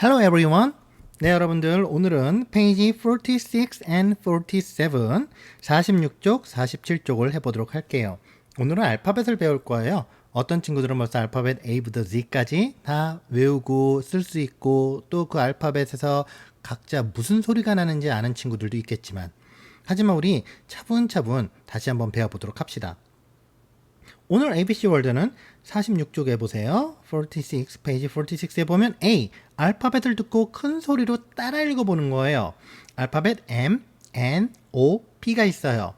Hello everyone. 네, 여러분들 오늘은 페이지 46 and 47, 46쪽, 47쪽을 해 보도록 할게요. 오늘은 알파벳을 배울 거예요. 어떤 친구들은 벌써 알파벳 A부터 Z까지 다 외우고 쓸 수 있고 또 그 알파벳에서 각자 무슨 소리가 나는지 아는 친구들도 있겠지만 하지만 우리 차분차분 다시 한번 배워보도록 합시다. 오늘 ABC 월드는 46쪽에 보세요. 46, 페이지 46에 보면 A, 알파벳을 듣고 큰 소리로 따라 읽어보는 거예요. 알파벳 M, N, O, P가 있어요.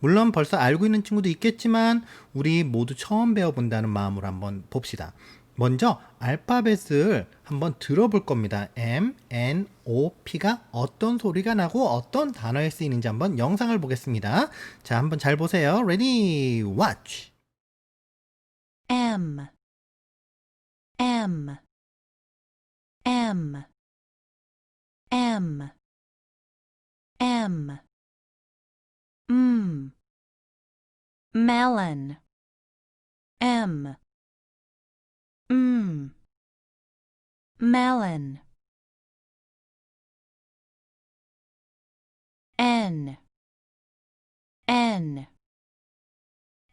물론 벌써 알고 있는 친구도 있겠지만 우리 모두 처음 배워본다는 마음으로 한번 봅시다. 먼저 알파벳을 한번 들어볼 겁니다. M, N, O, P가 어떤 소리가 나고 어떤 단어에 쓰이는지 한번 영상을 보겠습니다. 자, 한번 잘 보세요. Ready, watch. M. M. M. M. M. M melon. M. M melon. N. N.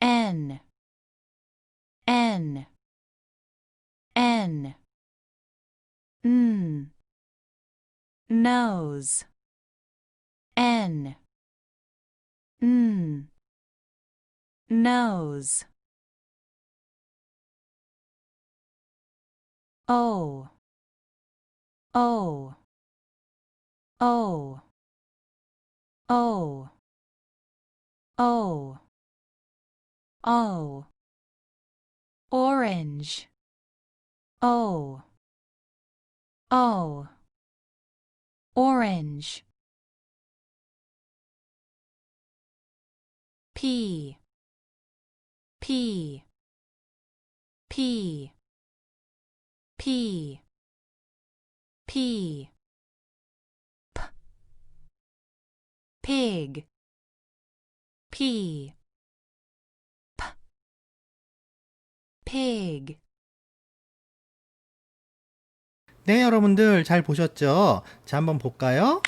N N. N. N. Nose. N. N. Nose. O. O. O. O. O. O orange. O. O. Orange. P. P. P. P. P. P. Pig. P pig 네, 여러분들 잘 보셨죠? 자, 한번 볼까요?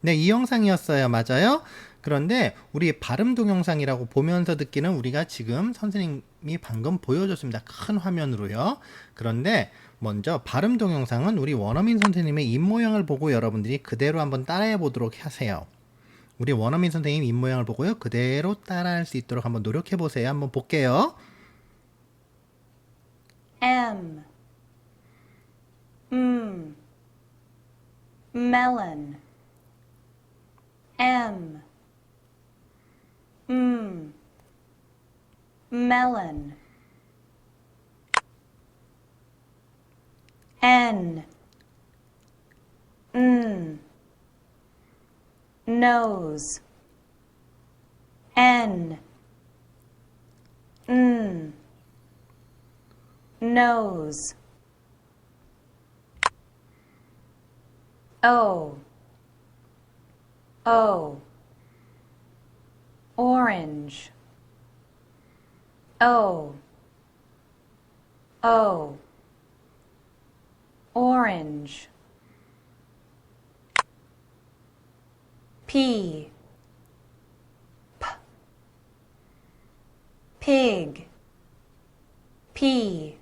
네, 이 영상이었어요. 맞아요? 그런데 우리 발음 동영상이라고 보면서 듣기는 우리가 지금 선생님이 방금 보여줬습니다. 큰 화면으로요. 그런데 먼저 발음 동영상은 우리 원어민 선생님의 입모양을 보고 여러분들이 그대로 한번 따라해 보도록 하세요. 우리 원어민 선생님 입모양을 보고요. 그대로 따라할 수 있도록 한번 노력해 보세요. 한번 볼게요. M M mm. melon. M. M melon. N. N nose. N. N nose. O. O. Orange. O. O. Orange. P. P. Pig. P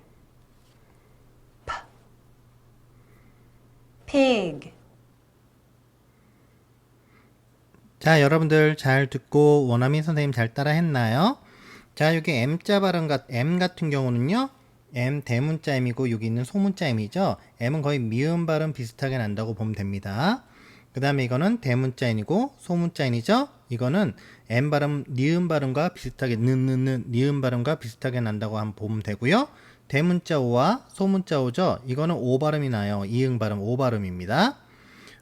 pig 자, 여러분들 잘 듣고 원어민 선생님 잘 따라 했나요? 자, 여기 M자 발음 같, M 같은 경우는요. M 대문자 M이고 여기 있는 소문자 M이죠. M은 거의 미음 발음 비슷하게 난다고 보면 됩니다. 그 다음에 이거는 대문자 N이고 소문자 N이죠. 이거는 M 발음, 니음 발음과 비슷하게 느느느 니음 발음과 비슷하게 난다고 한번 보면 되고요. 대문자 O와 소문자 O죠. 이거는 O 발음이 나요. 이응 발음 O 발음입니다.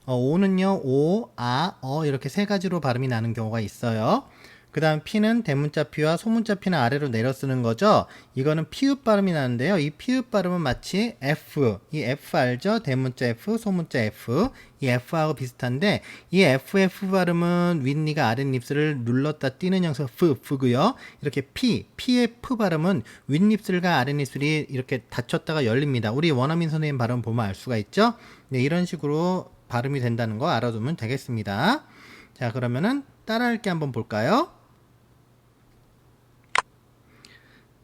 어, 오는요, 오, 아, 어 이렇게 세 가지로 발음이 나는 경우가 있어요. 그 다음 P는 대문자 P와 소문자 P는 아래로 내려 쓰는 거죠. 이거는 피읍 발음이 나는데요. 이 피읍 발음은 마치 F, 이 F 알죠? 대문자 F, 소문자 F, 이 F하고 비슷한데 이 FF 발음은 윗니가 아랫입술을 눌렀다 띄는 형성 F, F고요. 이렇게 P, PF 발음은 윗입술과 아랫입술이 이렇게 닫혔다가 열립니다. 우리 원어민 선생님 발음 보면 알 수가 있죠? 네, 이런 식으로 발음이 된다는 거 알아두면 되겠습니다. 자, 그러면은 따라 읽기 한번 볼까요?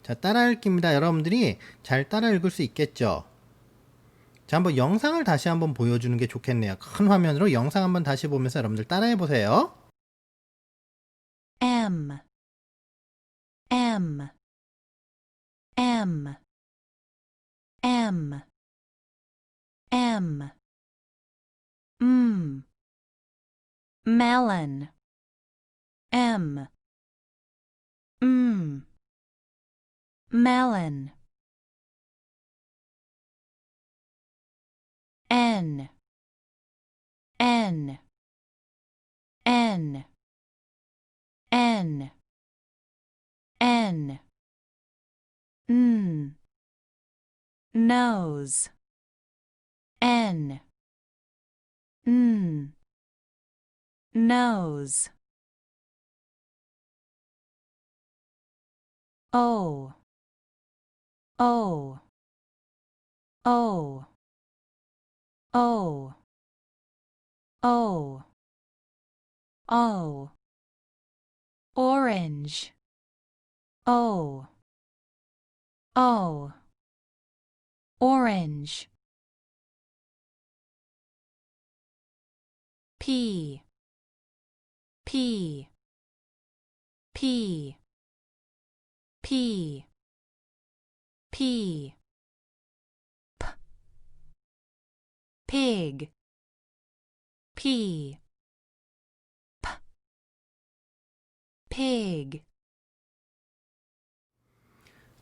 자, 따라 읽기입니다. 여러분들이 잘 따라 읽을 수 있겠죠? 자, 한번 영상을 다시 한번 보여주는 게 좋겠네요. 큰 화면으로 영상 한번 다시 보면서 여러분들 따라해 보세요. M. M. M. M. M. M melon. M. M melon. N. N. N. N. N. N nose. N. N nose. O O O O O O orange. O O orange. P. P. P. P P P pig P P pig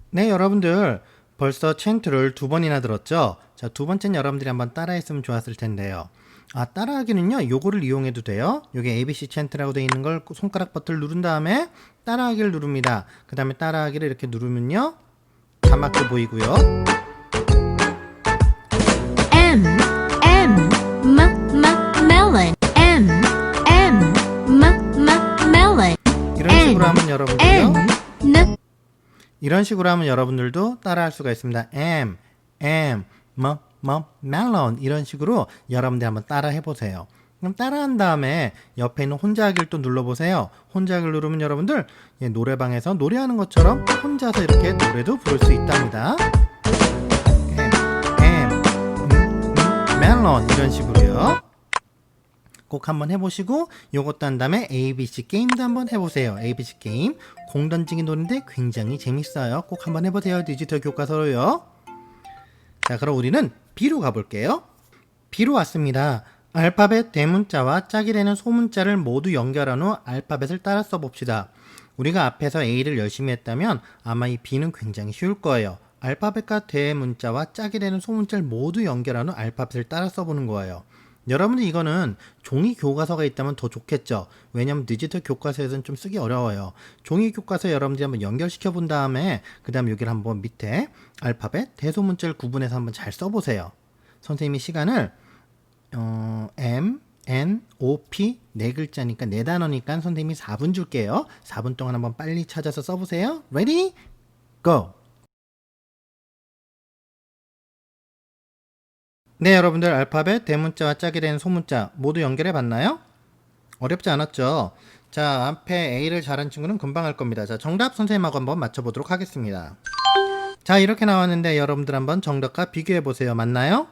네, 여러분들 벌써 챈트를 두 번이나 들었죠? 자, 두 번째는 여러분들이 한번 따라했으면 좋았을 텐데요. 아, 따라하기는요, 요거를 이용해도 돼요. 여기 ABC 챈트라고 되어 있는 걸 손가락 버튼을 누른 다음에 따라하기를 누릅니다. 그 다음에 따라하기를 이렇게 누르면요, 자막도 보이고요. M M M M melon M M M M melon 이런 식으로 하면 여러분들요. N 이런 식으로 하면 여러분들도 따라할 수가 있습니다. M, M, 뭐, 뭐, melon 이런 식으로 여러분들 한번 따라 해 보세요. 그럼 따라한 다음에 옆에 있는 혼자 하기를 또 눌러보세요. 혼자 하기를 누르면 여러분들 예, 노래방에서 노래하는 것처럼 혼자서 이렇게 노래도 부를 수 있답니다. M, 음, 음, melon 이런 식으로요. 꼭 한번 해보시고 요것도 한 다음에 ABC 게임도 한번 해보세요. ABC 게임 공 던지기 노는데 굉장히 재밌어요. 꼭 한번 해보세요. 디지털 교과서로요. 자 그럼 우리는 B로 가볼게요. B로 왔습니다. 알파벳 대문자와 짝이 되는 소문자를 모두 연결한 후 알파벳을 따라 써봅시다. 우리가 앞에서 A를 열심히 했다면 아마 이 B는 굉장히 쉬울 거예요. 알파벳과 대문자와 짝이 되는 소문자를 모두 연결한 후 알파벳을 따라 써보는 거예요. 여러분들 이거는 종이 교과서가 있다면 더 좋겠죠. 왜냐면 디지털 교과서에서는 좀 쓰기 어려워요. 종이 교과서 여러분들이 한번 연결시켜 본 다음에 그 다음 여기를 한번 밑에 알파벳 대소문자를 구분해서 한번 잘 써보세요. 선생님이 시간을 어, M, N, O, P 네 글자니까 네 단어니까 선생님이 4분 줄게요. 4분 동안 한번 빨리 찾아서 써보세요. Ready? Go! 네, 여러분들 알파벳 대문자와 짝이 되는 소문자 모두 연결해 봤나요? 어렵지 않았죠? 자, 앞에 A를 잘한 친구는 금방 할 겁니다. 자, 정답 선생님하고 한번 맞춰보도록 하겠습니다. 자, 이렇게 나왔는데 여러분들 한번 정답과 비교해 보세요. 맞나요?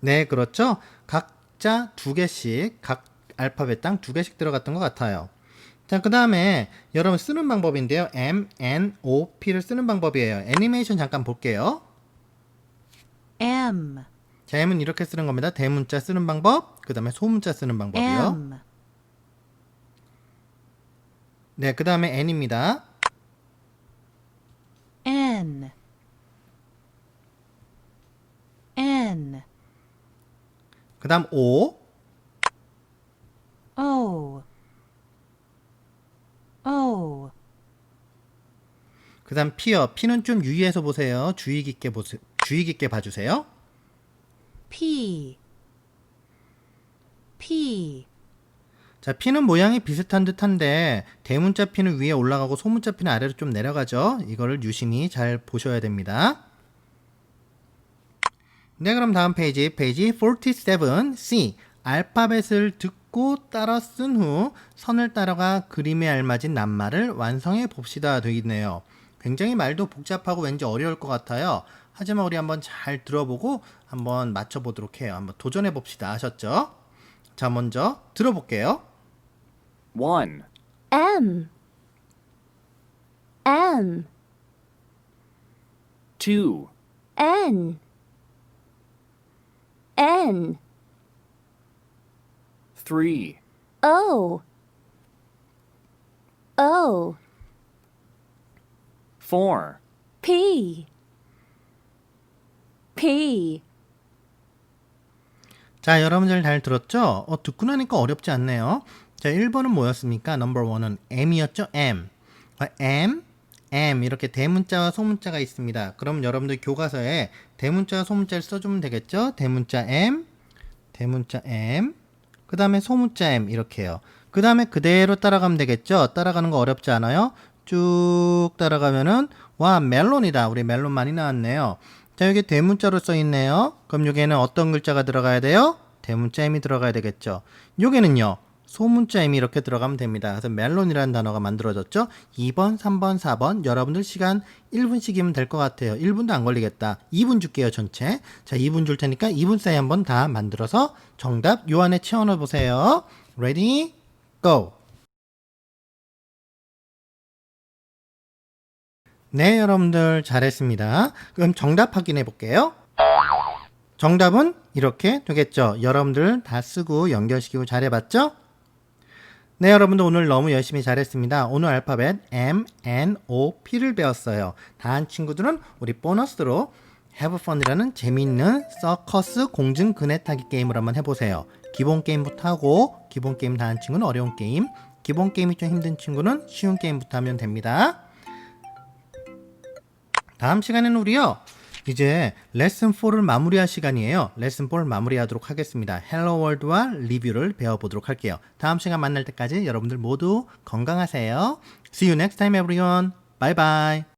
네, 그렇죠. 각자 두 개씩, 각 알파벳당 두 개씩 들어갔던 것 같아요. 자, 그 다음에 여러분 쓰는 방법인데요. M, N, O, P를 쓰는 방법이에요. 애니메이션 잠깐 볼게요. M 자, M은 이렇게 쓰는 겁니다. 대문자 쓰는 방법, 그 다음에 소문자 쓰는 방법이요. M 네, 그 다음에 N입니다. N N 그다음 O. O. O. 그다음 P요. P는 좀 유의해서 보세요. 주의 깊게 보세 주의 깊게 봐 주세요. P. P. 자, P는 모양이 비슷한 듯한데 대문자 P는 위에 올라가고 소문자 P는 아래로 좀 내려가죠. 이거를 유심히 잘 보셔야 됩니다. 네, 그럼 다음 페이지, 페이지 47, C. 알파벳을 듣고 따라 쓴 후 선을 따라가 그림에 알맞은 낱말을 완성해 봅시다. 되어 있네요. 굉장히 말도 복잡하고 왠지 어려울 것 같아요. 하지만 우리 한번 잘 들어보고 한번 맞춰보도록 해요. 한번 도전해 봅시다. 아셨죠? 자, 먼저 들어볼게요. 1, M M 2, N N 3, O O 4, P P 자, 여러분들 잘 들었죠? 어, 듣고 나니까 어렵지 않네요. 자, 1번은 뭐였습니까? 넘버 1은 M이었죠? M. 어, M, M 이렇게 대문자와 소문자가 있습니다. 그럼 여러분들 교과서에 대문자와 소문자를 써주면 되겠죠? 대문자 M, 대문자 M, 그 다음에 소문자 M 이렇게요. 그 다음에 그대로 따라가면 되겠죠? 따라가는 거 어렵지 않아요? 쭉 따라가면은 와 멜론이다. 우리 멜론 많이 나왔네요. 자 여기 대문자로 써 있네요. 그럼 여기에는 어떤 글자가 들어가야 돼요? 대문자 M이 들어가야 되겠죠. 여기는요. 소문자 M이 이렇게 들어가면 됩니다. 그래서 멜론이라는 단어가 만들어졌죠. 2번, 3번, 4번 여러분들 시간 1분씩이면 될 것 같아요. 1분도 안 걸리겠다. 2분 줄게요 전체. 자 2분 줄 테니까 2분 사이 한번 다 만들어서 정답 요 안에 채워넣어 보세요. Ready? Go! 네, 여러분들 잘했습니다. 그럼 정답 확인해 볼게요. 정답은 이렇게 되겠죠. 여러분들 다 쓰고 연결시키고 잘해봤죠? 네, 여러분들 오늘 너무 열심히 잘했습니다. 오늘 알파벳 M, N, O, P를 배웠어요. 다 한 친구들은 우리 보너스로 Have Fun이라는 재미있는 서커스 공중 그네 타기 게임을 한번 해보세요. 기본 게임부터 하고 기본 게임 다 한 친구는 어려운 게임, 기본 게임이 좀 힘든 친구는 쉬운 게임부터 하면 됩니다. 다음 시간에는 우리요. 이제 레슨 4를 마무리할 시간이에요. 레슨 4를 마무리하도록 하겠습니다. 헬로 월드와 리뷰를 배워보도록 할게요. 다음 시간 만날 때까지 여러분들 모두 건강하세요. See you next time everyone. Bye bye.